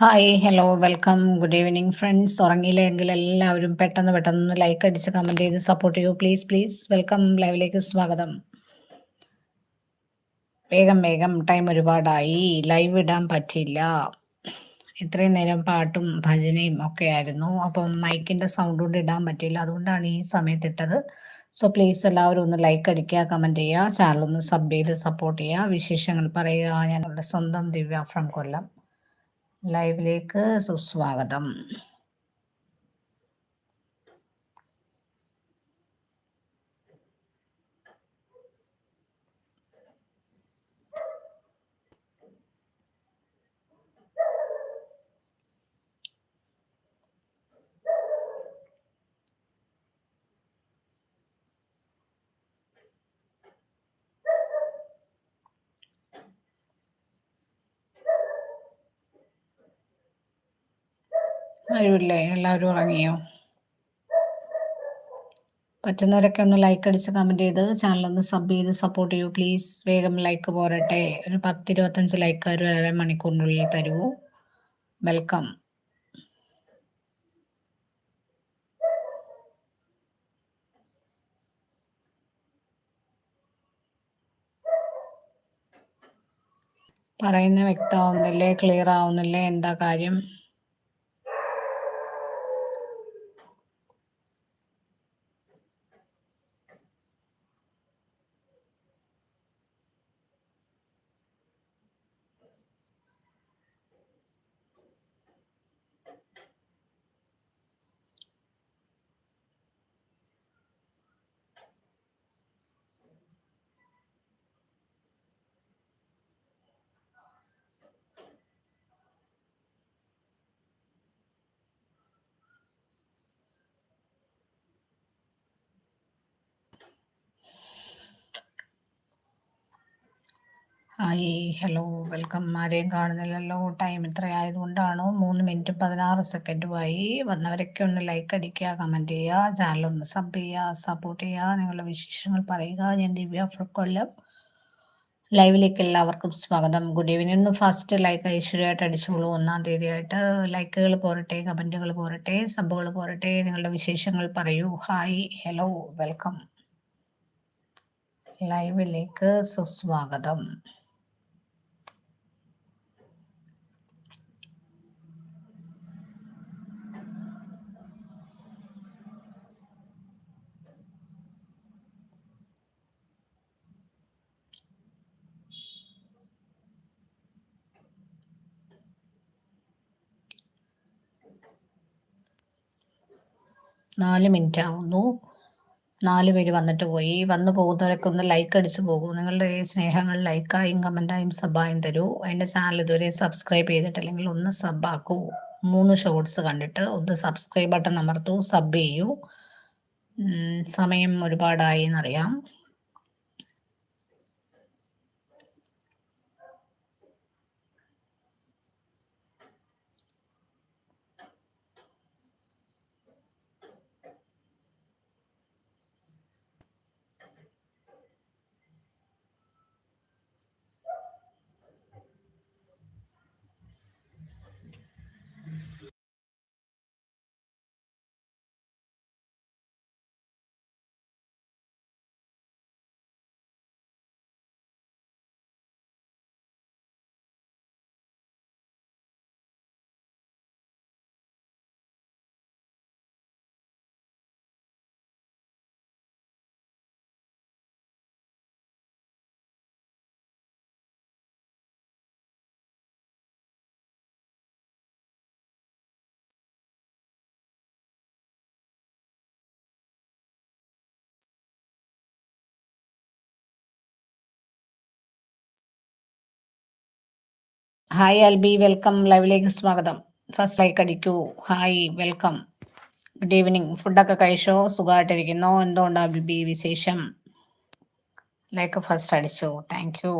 Hi hello welcome good evening friends ഉറങ്ങിയില്ലെങ്കിൽ എല്ലാവരും പെട്ടെന്ന് പെട്ടെന്ന് ലൈക്ക് അടിച്ച് കമന്റ് ചെയ്ത് സപ്പോർട്ട് ചെയ്യൂ. പ്ലീസ് പ്ലീസ് വെൽക്കം ലൈവിലേക്ക് സ്വാഗതം. വേഗം വേഗം ടൈം ഒരുപാടായി. ലൈവ് ഇടാൻ പറ്റില്ല ഇത്രയും നേരം പാട്ടും ഭജനയും ഒക്കെ ആയിരുന്നു. അപ്പം മൈക്കിന്റെ സൗണ്ട് കൊണ്ട് ഇടാൻ പറ്റില്ല അതുകൊണ്ടാണ് ഈ സമയത്ത് ഇട്ടത്. സോ പ്ലീസ് എല്ലാവരും ഒന്ന് ലൈക്ക് അടിക്കുക കമന്റ് ചെയ്യുക ചാനൽ ഒന്ന് സബ് ചെയ്ത് സപ്പോർട്ട് ചെയ്യുക. വിശേഷങ്ങൾ പറയുക. ഞങ്ങളുടെ സ്വന്തം ദിവ്യ ഫ്രം കൊല്ലം. ലൈവിലേക്ക് സുസ്വാഗതം. ആരുമില്ലേ എല്ലാവരും ഉറങ്ങിയോ? പറ്റുന്നവരൊക്കെ ഒന്ന് ലൈക്ക് അടിച്ച് കമന്റ് ചെയ്ത് ചാനൽ ഒന്ന് സബ് ചെയ്ത് സപ്പോർട്ട് ചെയ്യൂ. പ്ലീസ് വേഗം ലൈക്ക് പോരട്ടെ. ഒരു പത്ത് ഇരുപത്തഞ്ച് ലൈക്ക് ഒരു അര മണിക്കൂറിനുള്ളിൽ തരൂ. വെൽക്കം പറയുന്ന വ്യക്തമാവുന്നില്ലേ? ക്ലിയർ ആവുന്നില്ലേ? എന്താ കാര്യം? Hi hello welcome. ആരെയും കാണുന്നില്ലല്ലോ. ടൈം ഇത്രയായതുകൊണ്ടാണോ? മൂന്ന് മിനിറ്റും പതിനാറ് സെക്കൻഡുമായി വന്നവരൊക്കെ ഒന്ന് ലൈക്ക് അടിക്കുക കമന്റ് ചെയ്യുക ചാനൽ ഒന്ന് സബ് ചെയ്യുക സപ്പോർട്ട് ചെയ്യുക നിങ്ങളുടെ വിശേഷങ്ങൾ പറയുക. ഞാൻ ദിവ്യ കൊല്ലം. ലൈവിലേക്ക് എല്ലാവർക്കും സ്വാഗതം. ഗുഡ് ഈവനിങ് ഒന്ന് ഫസ്റ്റ് ലൈക്ക് ഐശ്വര്യമായിട്ട് അടിച്ചോളൂ. ഒന്നാം തീയതിയായിട്ട് ലൈക്കുകൾ പോരട്ടെ കമന്റുകൾ പോരട്ടെ സബുകൾ പോരട്ടെ നിങ്ങളുടെ വിശേഷങ്ങൾ പറയൂ. ഹായ് ഹലോ വെൽക്കം ലൈവിലേക്ക് സുസ്വാഗതം. നാല് മിനിറ്റ് ആവുന്നു നാല് പേര് വന്നിട്ട് പോയി. വന്നു പോകുന്നവരൊക്കെ ഒന്ന് ലൈക്ക് അടിച്ച് പോകും. നിങ്ങളുടെ സ്നേഹങ്ങൾ ലൈക്കായും കമന്റായും സബായും തരൂ. എന്റെ ചാനൽ ഇതുവരെ സബ്സ്ക്രൈബ് ചെയ്തിട്ടില്ലെങ്കിൽ ഒന്ന് സബാക്കൂ മൂന്ന് ഷോർട്സ് കണ്ടിട്ട് ഒന്ന് സബ്സ്ക്രൈബ് ബട്ടൺ അമർത്തൂ. സബ് ചെയ്യൂ. സമയം ഒരുപാടായി എന്നറിയാം. ഹായ് അൽബി വെൽക്കം ലൈവിലേക്ക് സ്വാഗതം. ഫസ്റ്റ് ലൈക്ക് അടിക്കൂ ഹായ് വെൽക്കം ഗുഡ് ഈവനിങ് ഫുഡൊക്കെ കഴിച്ചോ? സുഖമായിട്ടിരിക്കുന്നോ? എന്തുകൊണ്ടാണ് ബിബി? വിശേഷം? ലൈക്ക് ഫസ്റ്റ് അടിച്ചു. Thank you